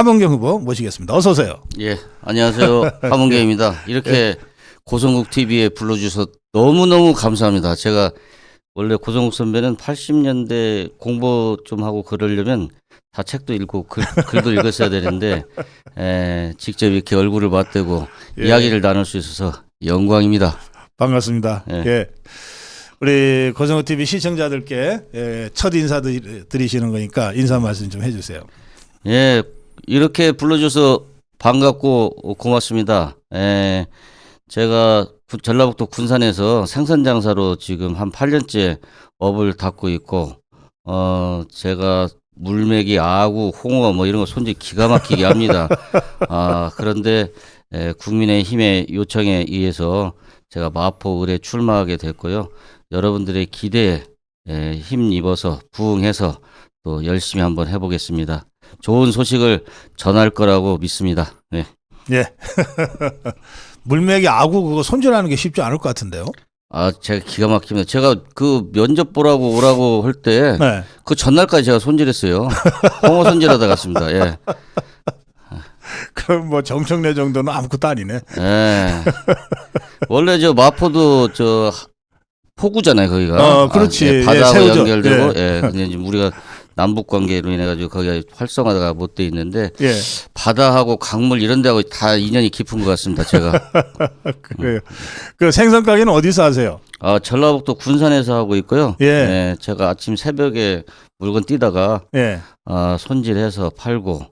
함원경 후보 모시겠습니다. 어서 오세요. 예, 안녕하세요. 함은경입니다. 이렇게 고성국 TV에 불러주셔서 너무너무 감사합니다. 제가 원래 고성국 선배는 80년대 공부 좀 하고 그러려면 다 책도 읽고 글, 글도 읽었어야 되는데 에, 직접 이렇게 얼굴을 맞대고 예. 이야기를 나눌 수 있어서 영광입니다. 반갑습니다. 예. 예. 우리 고성호 TV 시청자들께 예, 첫 인사 드- 드리시는 거니까 인사 말씀 좀 해주세요. 예, 이렇게 불러줘서 반갑고 고맙습니다. 예, 제가 구- 전라북도 군산에서 생선 장사로 지금 한 8년째 업을 닦고 있고, 어, 제가 물메기, 아구, 홍어 뭐 이런 거 손질 기가 막히게 합니다. 아, 그런데 에, 국민의힘의 요청에 의해서 제가 마포 을에 출마하게 됐고요. 여러분들의 기대에 에, 힘입어서 부응해서 또 열심히 한번 해보겠습니다. 좋은 소식을 전할 거라고 믿습니다. 네. 예. 물맥이 아구 그거 손질하는 게 쉽지 않을 것 같은데요. 아, 제가 기가 막힙니다. 제가 그 면접 보라고 오라고 할때그 네. 전날까지 제가 손질했어요. 홍어 손질하다 갔습니다. 예. 그럼 뭐 정청래 정도는 아무것도 아니네. 예. 원래 저 마포도 저 포구잖아요, 거기가. 어, 그렇지. 아, 예, 예, 바다하고 새우젓. 연결되고, 예. 근데 이제 우리가 남북 관계로 인해 가지고 거기가 활성화가 못 돼 있는데 예. 바다하고 강물 이런 데하고 다 인연이 깊은 것 같습니다, 제가. 그래요. 그 생선 가게는 어디서 하세요? 아, 전라북도 군산에서 하고 있고요. 예. 예, 제가 아침 새벽에 물건 뛰다가 예. 아, 손질해서 팔고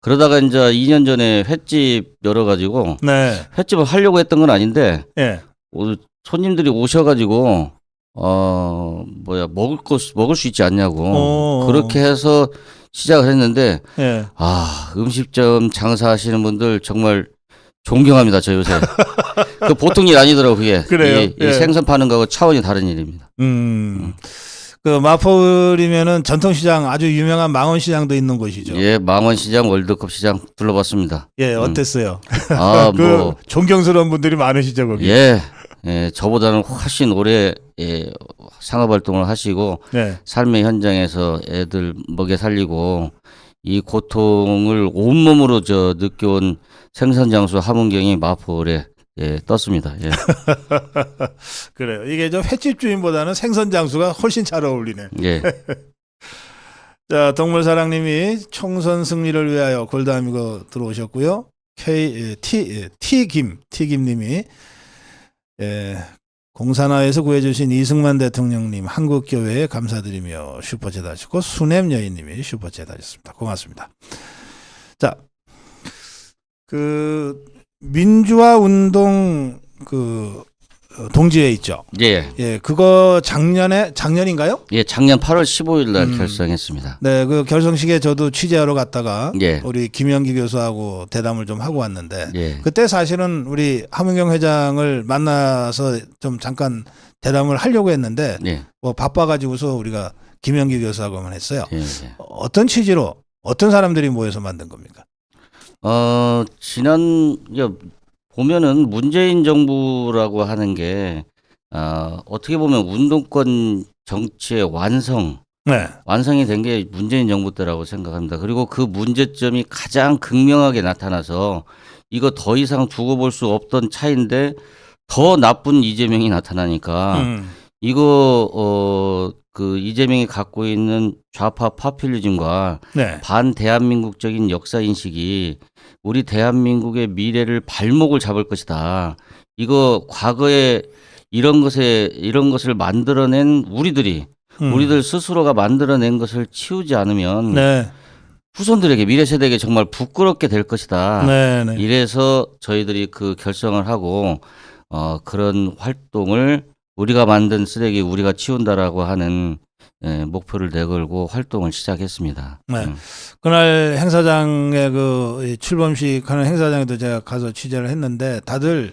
그러다가 이제 2년 전에 횟집 열어가지고 네. 횟집을 하려고 했던 건 아닌데 예. 오늘 손님들이 오셔가지고 어 뭐야 먹을 거 먹을 수 있지 않냐고 어. 그렇게 해서 시작을 했는데 예. 아 음식점 장사하시는 분들 정말 존경합니다 저 요새 그 보통 일 아니더라고 그게 그래요? 이, 이 예. 생선 파는 거하고 차원이 다른 일입니다. 음. 그 마포을이면은 전통시장 아주 유명한 망원시장도 있는 곳이죠. 예, 예, 망원시장, 월드컵 시장 둘러봤습니다. 어땠어요? 아, 그 뭐, 존경스러운 분들이 많으시죠 거기. 예, 예, 저보다는 훨씬 오래 예, 상업 활동을 하시고 네. 삶의 현장에서 애들 먹여 살리고 이 고통을 온 몸으로 저 느껴온 생선 장수 함은경이 마포에 예, 떴습니다. 예. 그래요. 이게 좀 횟집 주인보다는 생선 장수가 훨씬 잘 어울리네. 예. 자, 동물 사랑님이 총선 승리를 위하여 골다미고 들어오셨고요. K 예, T 예, T김 T김님이 예, 공산화에서 구해주신 이승만 대통령님 한국교회에 감사드리며 슈퍼챗 하시고 수냄 여인님이 슈퍼챗 하셨습니다. 고맙습니다. 자, 그 민주화 운동 그 어, 동지회 있죠. 예. 예, 그거 작년에 작년인가요? 예, 작년 8월 15일 날 음. 결성했습니다. 네, 그 결성식에 저도 취재하러 갔다가 예. 우리 김영기 교수하고 대담을 좀 하고 왔는데 예. 그때 사실은 우리 함은경 회장을 만나서 좀 잠깐 대담을 하려고 했는데 예. 뭐 바빠가지고서 우리가 김영기 교수하고만 했어요. 예. 예. 어떤 취지로 어떤 사람들이 모여서 만든 겁니까? 어, 지난, 야, 보면은 문재인 정부라고 하는 게, 어, 어떻게 보면 운동권 정치의 완성, 네, 완성이 된 게 문재인 정부 때라고 생각합니다. 그리고 그 문제점이 가장 극명하게 나타나서 이거 더 이상 두고 볼 수 없던 차인데 더 나쁜 이재명이 나타나니까 음, 이거, 어, 그 이재명이 갖고 있는 좌파 파퓰리즘과 네, 반 대한민국적인 역사 인식이 우리 대한민국의 미래를 발목을 잡을 것이다. 이거 과거에 이런 것에 이런 것을 만들어낸 우리들이 음, 우리들 스스로가 만들어낸 것을 치우지 않으면 네, 후손들에게 미래 세대에게 정말 부끄럽게 될 것이다. 네, 네, 이래서 저희들이 그 결성을 하고 어 그런 활동을 우리가 만든 쓰레기 우리가 치운다라고 하는 예, 목표를 내걸고 활동을 시작했습니다. 네. 음. 그날 행사장에 그 출범식 하는 행사장에도 제가 가서 취재를 했는데 다들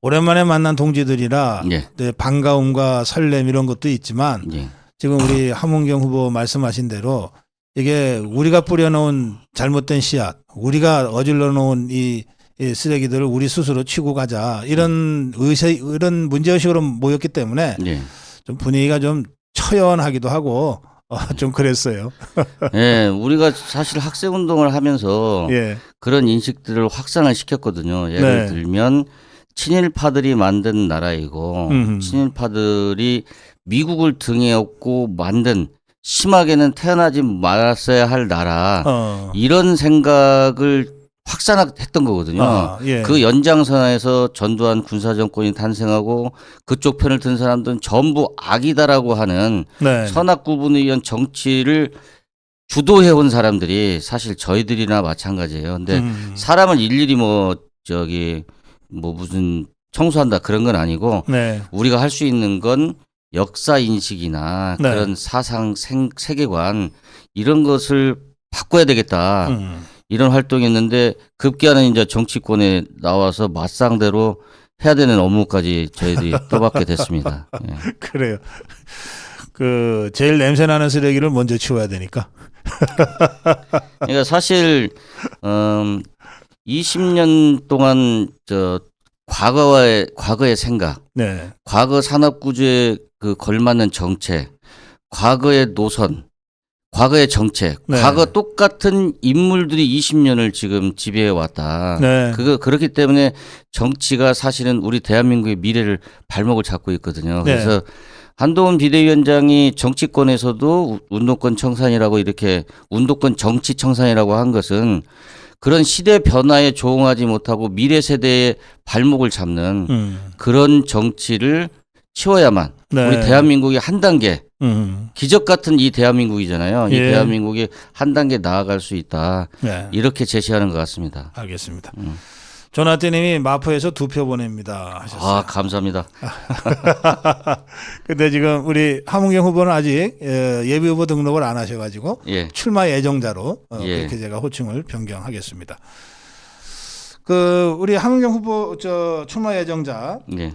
오랜만에 만난 동지들이라 예. 네, 반가움과 설렘 이런 것도 있지만 예. 지금 우리 함은경 후보 말씀하신 대로 이게 우리가 뿌려놓은 잘못된 씨앗, 우리가 어질러 놓은 이, 이 쓰레기들을 우리 스스로 치고 가자 이런 의세 이런 문제 의식으로 모였기 때문에 예. 좀 분위기가 좀 처연하기도 하고 어, 좀 그랬어요. 예, 우리가 사실 학생 운동을 하면서 예. 그런 인식들을 확산을 시켰거든요. 예를 네. 들면 친일파들이 만든 나라이고 음흠. 친일파들이 미국을 등에 업고 만든 심하게는 태어나지 말았어야 할 나라 어. 이런 생각을 확산했던 거거든요. 아, 예. 그 연장선에서 전두환 군사 정권이 탄생하고 그쪽 편을 든 사람들은 전부 악이다라고 하는 네. 선악 구분에 의한 정치를 주도해 온 사람들이 사실 저희들이나 마찬가지예요. 근데 음. 사람을 일일이 뭐 저기 뭐 무슨 청소한다 그런 건 아니고 네. 우리가 할 수 있는 건 역사 인식이나 네. 그런 사상 생, 세계관 이런 것을 바꿔야 되겠다. 음. 이런 활동했는데 급기야는 이제 정치권에 나와서 맞상대로 해야 되는 업무까지 저희들이 떠받게 됐습니다. 예. 그래요. 그 제일 냄새 나는 쓰레기를 먼저 치워야 되니까. 그러니까 사실 음 20년 동안 저 과거의 과거의 생각, 네. 과거 산업 구조에 그 걸맞는 정책, 과거의 노선, 과거의 정책, 네. 과거 똑같은 인물들이 20년을 지금 지배해 왔다. 네. 그거 그렇기 때문에 정치가 사실은 우리 대한민국의 미래를 발목을 잡고 있거든요. 네. 그래서 한동훈 비대위원장이 정치권에서도 우- 운동권 청산이라고 이렇게 운동권 정치 청산이라고 한 것은 그런 시대 변화에 조응하지 못하고 미래 세대의 발목을 잡는 음. 그런 정치를 치워야만 네. 우리 대한민국이 한 단계 음. 기적 같은 이 대한민국이잖아요. 이 예. 대한민국이 한 단계 나아갈 수 있다. 네. 이렇게 제시하는 것 같습니다. 알겠습니다. 음. 조나태님이 마포에서 두 표 보냅니다 하셨어요. 아, 감사합니다. 근데 지금 우리 하문경 후보는 아직 예, 예비 후보 등록을 안 하셔가지고 예. 출마 예정자로 어, 예. 그렇게 제가 호칭을 변경하겠습니다. 그 우리 하문경 후보 저 출마 예정자 예.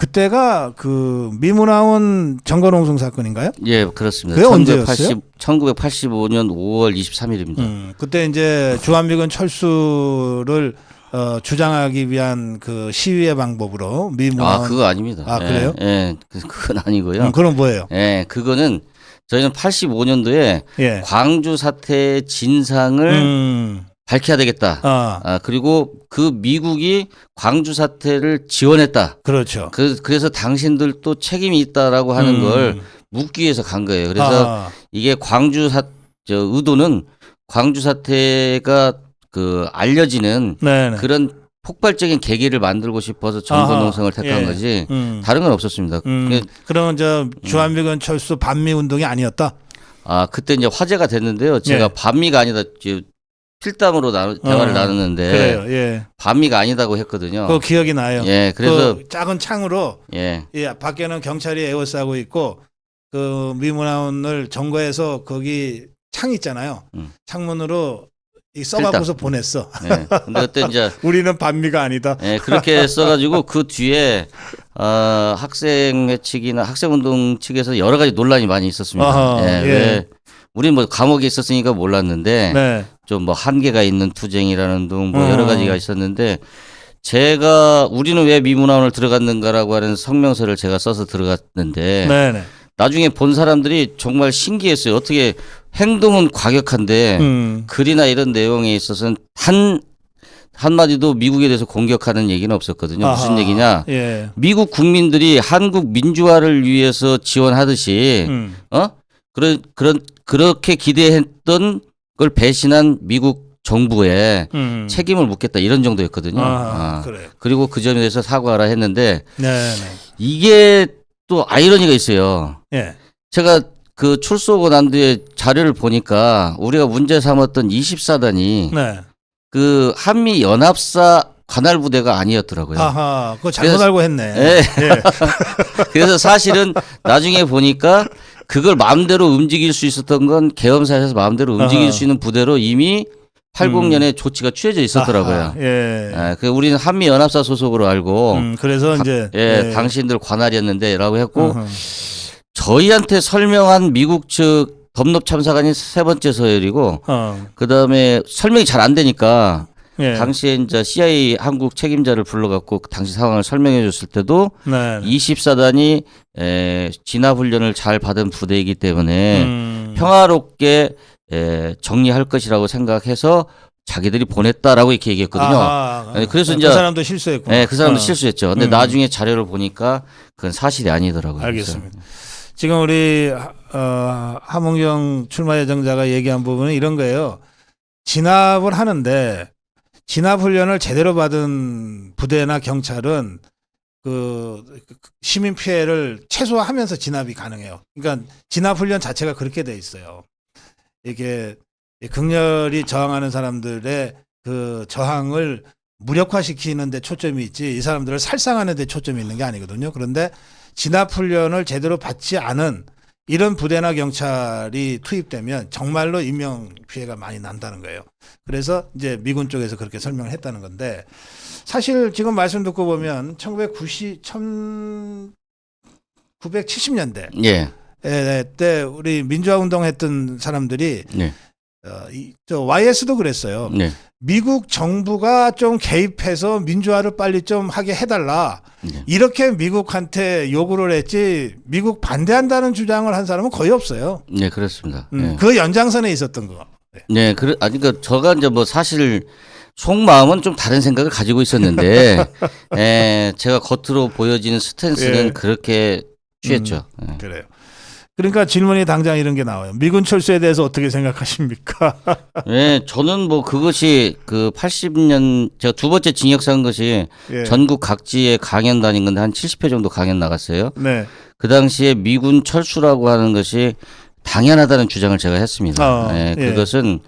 그때가 그 미문화원 정거농성 사건인가요? 예, 그렇습니다. 그게 언제였어요? 1985년 5월 23일입니다. 음, 그때 이제 주한미군 철수를 어, 주장하기 위한 그 시위의 방법으로 아, 미문화원 그거 아닙니다. 아, 예, 그래요? 예, 그- 그건 아니고요. 음, 그럼 뭐예요? 예, 그거는 저희는 85년도에 예. 광주 사태의 진상을 음, 밝혀야 되겠다. 아, 아, 그리고 그 미국이 광주 사태를 지원했다. 그렇죠. 그, 그래서 당신들도 책임이 있다라고 하는 음, 걸 묻기 위해서 간 거예요. 그래서 아, 이게 광주 사, 저 의도는 광주 사태가 그 알려지는 네네. 그런 폭발적인 계기를 만들고 싶어서 정권 농성을 택한 예. 거지 음, 다른 건 없었습니다. 음, 그- 그러면 저 주한미군 철수 반미 운동이 아니었다. 아 그때 이제 화제가 됐는데요. 제가 예. 반미가 아니다. 저 필담으로 나, 대화를 어, 나눴는데 그래요. 예. 반미가 아니다고 했거든요. 그 기억이 나요. 예, 그래서 그 작은 창으로 예, 예, 밖에는 경찰이 에워싸고 있고 그 미문화원을 점거해서 거기 창 있잖아요. 음. 창문으로 이 써갖고서 보냈어. 예. 근데 그때 이제 우리는 반미가 아니다. 예, 그렇게 써가지고 그 뒤에 어, 학생회 측이나 학생운동 측에서 여러 가지 논란이 많이 있었습니다. 아하, 예, 예. 왜 우리 뭐 감옥에 있었으니까 몰랐는데 네. 좀 뭐 한계가 있는 투쟁이라는 등뭐 어. 여러 가지가 있었는데 제가 우리는 왜 미문화원을 들어갔는가라고 하는 성명서를 제가 써서 들어갔는데 네, 네. 나중에 본 사람들이 정말 신기했어요. 어떻게 행동은 과격한데 음. 글이나 이런 내용에 있어서는 한 한마디도 미국에 대해서 공격하는 얘기는 없었거든요. 무슨 아하, 얘기냐? 예. 미국 국민들이 한국 민주화를 위해서 지원하듯이 음. 어 그런 그런 그렇게 기대했던 걸 배신한 미국 정부에 음. 책임을 묻겠다 이런 정도였거든요. 아, 아. 그래요. 그리고 그 점에 대해서 사과하라 했는데 네, 네. 이게 또 아이러니가 있어요. 예. 제가 그 출소하고 난 뒤에 자료를 보니까 우리가 문제 삼았던 24단이 네. 그 한미 연합사 관할 부대가 아니었더라고요. 아하, 그거 잘못 그래서- 알고 했네. 예. 예. 그래서 사실은 나중에 보니까 그걸 마음대로 움직일 수 있었던 건 계엄사에서 마음대로 움직일 아하. 수 있는 부대로 이미 80년에 조치가 취해져 있었더라고요. 아하, 예. 예, 그 우리는 한미 연합사 소속으로 알고 음, 그래서 이제 예, 당신들 관할이었는데라고 했고 어허. 저희한테 설명한 미국 측 덤롭 참사관이 세 번째 서열이고 어. 그다음에 설명이 잘 안 되니까 예. 당시에 이제 CIA 한국 책임자를 불러갖고 그 당시 상황을 설명해 줬을 때도 네. 24단이 에, 진압 훈련을 잘 받은 부대이기 때문에 음. 평화롭게 에, 정리할 것이라고 생각해서 자기들이 보냈다라고 이렇게 얘기했거든요. 아하. 네, 그래서 그 이제- 사람도 실수했고. 네, 그 사람도 어. 실수했죠. 근데 음. 나중에 자료를 보니까 그건 사실이 아니더라고요. 알겠습니다. 지금 우리 어, 하문경 출마 예정자가 얘기한 부분은 이런 거예요. 진압을 하는데 진압 훈련을 제대로 받은 부대나 경찰은 그 시민 피해를 최소화하면서 진압이 가능해요. 그러니까 진압 훈련 자체가 그렇게 돼 있어요. 이게 극렬히 저항하는 사람들의 그 저항을 무력화시키는 데 초점이 있지 이 사람들을 살상하는 데 초점이 있는 게 아니거든요. 그런데 진압 훈련을 제대로 받지 않은 이런 부대나 경찰이 투입되면 정말로 인명 피해가 많이 난다는 거예요. 그래서 이제 미군 쪽에서 그렇게 설명을 했다는 건데 사실 지금 말씀 듣고 보면 1990 1970년대 예, 때 우리 민주화 운동했던 사람들이 네, 어, 이, 저 YS도 그랬어요. 네, 미국 정부가 좀 개입해서 민주화를 빨리 좀 하게 해달라. 네. 이렇게 미국한테 요구를 했지 미국 반대한다는 주장을 한 사람은 거의 없어요. 네, 그렇습니다. 음, 예. 그 연장선에 있었던 거. 네, 그래, 아니, 그, 저가 이제 뭐 사실 속마음은 좀 다른 생각을 가지고 있었는데, 에, 제가 겉으로 보여지는 스탠스는 예. 그렇게 취했죠. 예. 그래요. 그러니까 질문이 당장 이런 게 나와요. 미군 철수에 대해서 어떻게 생각하십니까? 예, 저는 뭐 그것이 그 80년, 제가 두 번째 징역 산 것이 예. 전국 각지에 강연 다닌 건데 한 70회 정도 강연 나갔어요. 네. 그 당시에 미군 철수라고 하는 것이 당연하다는 주장을 제가 했습니다. 어, 예, 예. 그것은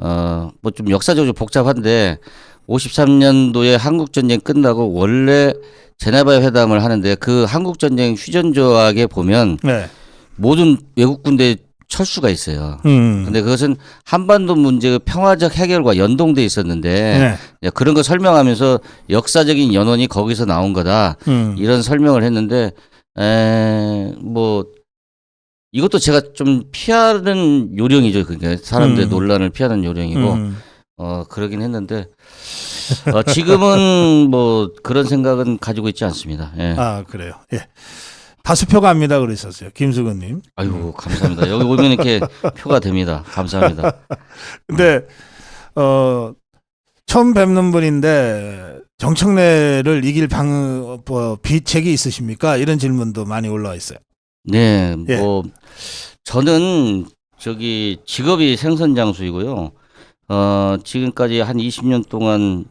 어 뭐 좀 역사적으로 복잡한데 53년도에 한국 전쟁 끝나고 원래 제네바 회담을 하는데 그 한국 전쟁 휴전 조약에 보면 네. 모든 외국 군대 철수가 있어요. 음. 근데 그것은 한반도 문제의 평화적 해결과 연동돼 있었는데 네. 예, 그런 거 설명하면서 역사적인 연원이 거기서 나온 거다. 음. 이런 설명을 했는데 에뭐 이것도 제가 좀 피하는 요령이죠. 그게 사람들의 음. 논란을 피하는 요령이고 음. 어 그러긴 했는데 어, 지금은 뭐 그런 생각은 가지고 있지 않습니다. 예. 아 그래요. 예. 다수표 갑니다 그러셨어요. 김수근님. 아이고 감사합니다. 여기 오면 이렇게 표가 됩니다. 감사합니다. 근데 어 처음 뵙는 분인데 정청래를 이길 방 뭐, 비책이 있으십니까? 이런 질문도 많이 올라와 있어요. 네, 예. 뭐 저는 저기 직업이 생선 장수이고요. 어 지금까지 한 20년 동안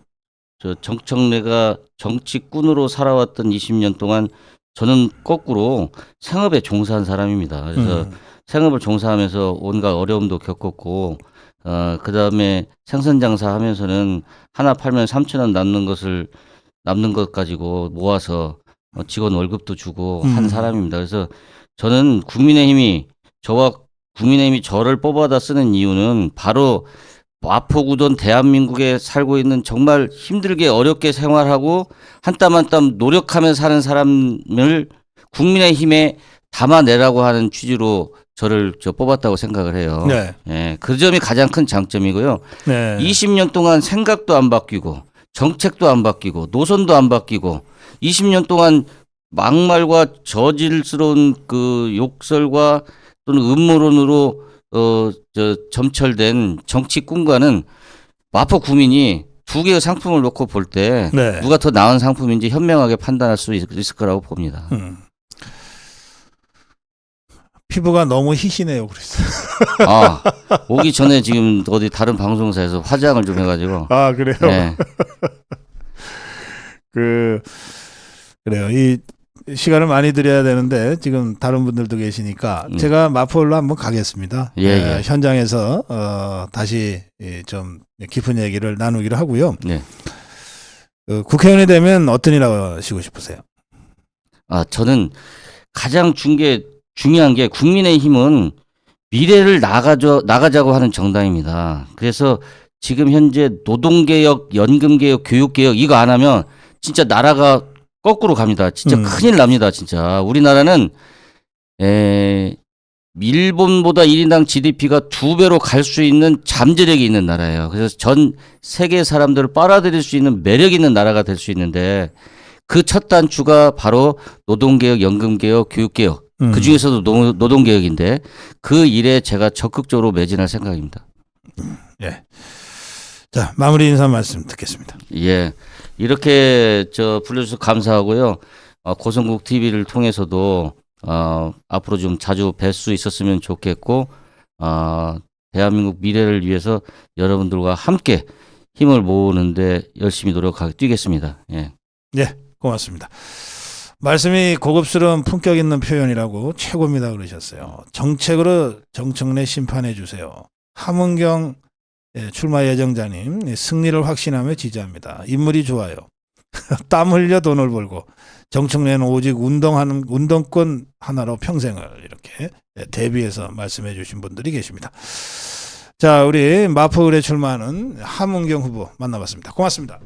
저 정청래가 정치꾼으로 살아왔던 20년 동안 저는 거꾸로 생업에 종사한 사람입니다. 그래서 음. 생업을 종사하면서 온갖 어려움도 겪었고 어 그 다음에 생선 장사하면서는 하나 팔면 3천 원 남는 것을 남는 것 가지고 모아서 어, 직원 월급도 주고 한 음. 사람입니다. 그래서 저는 국민의힘이 저와 국민의힘이 저를 뽑아다 쓰는 이유는 바로 마포구던 대한민국에 살고 있는 정말 힘들게 어렵게 생활하고 한 땀 한 땀 노력하며 사는 사람을 국민의 힘에 담아내라고 하는 취지로 저를 저 뽑았다고 생각을 해요. 네. 예, 그 점이 가장 큰 장점이고요. 네. 20년 동안 생각도 안 바뀌고 정책도 안 바뀌고 노선도 안 바뀌고 20년 동안 막말과 저질스러운 그 욕설과 또는 음모론으로 어 저 점철된 정치꾼과는 마포 구민이 두 개의 상품을 놓고 볼 때 네. 누가 더 나은 상품인지 현명하게 판단할 수 있, 있을 거라고 봅니다. 음. 피부가 너무 희시네요. 그래서. 아 오기 전에 지금 어디 다른 방송사에서 화장을 좀 해가지고 아 그래요. 네. 그 그래요. 이 시간을 많이 드려야 되는데 지금 다른 분들도 계시니까 네. 제가 마포로 한번 가겠습니다. 예, 에, 예. 현장에서 어, 다시 이, 좀 깊은 얘기를 나누기로 하고요. 네. 그 국회의원이 되면 어떤 일 하시고 싶으세요? 아, 저는 가장 중게 중요한 게 국민의힘은 미래를 나가죠 나가자고 하는 정당입니다. 그래서 지금 현재 노동개혁, 연금개혁, 교육개혁 이거 안 하면 진짜 나라가 거꾸로 갑니다. 진짜 음. 큰일 납니다. 진짜 우리나라는 에 일본보다 1인당 GDP가 두 배로 갈 수 있는 잠재력이 있는 나라예요. 그래서 전 세계 사람들을 빨아들일 수 있는 매력 있는 나라가 될 수 있는데 그 첫 단추가 바로 노동개혁, 연금개혁, 교육개혁 음. 그 중에서도 노, 노동개혁인데 그 일에 제가 적극적으로 매진할 생각입니다. 자 마무리 인사 말씀 듣겠습니다. 예. 이렇게 저 불러주셔서 감사하고요. 어, 고성국 TV를 통해서도 어, 앞으로 좀 자주 뵐 수 있었으면 좋겠고 어, 대한민국 미래를 위해서 여러분들과 함께 힘을 모으는데 열심히 노력하게 뛰겠습니다. 예. 고맙습니다. 말씀이 고급스러운 품격 있는 표현이라고 최고입니다 그러셨어요. 정책으로 정청래 심판해 주세요. 함은경 예, 출마 예정자님 예, 승리를 확신하며 지지합니다. 인물이 좋아요. 땀 흘려 돈을 벌고 정청래는 오직 운동하는 운동권 하나로 평생을 이렇게 예, 대비해서 말씀해 주신 분들이 계십니다. 자 우리 마포을에 출마하는 함은경 후보 만나봤습니다. 고맙습니다.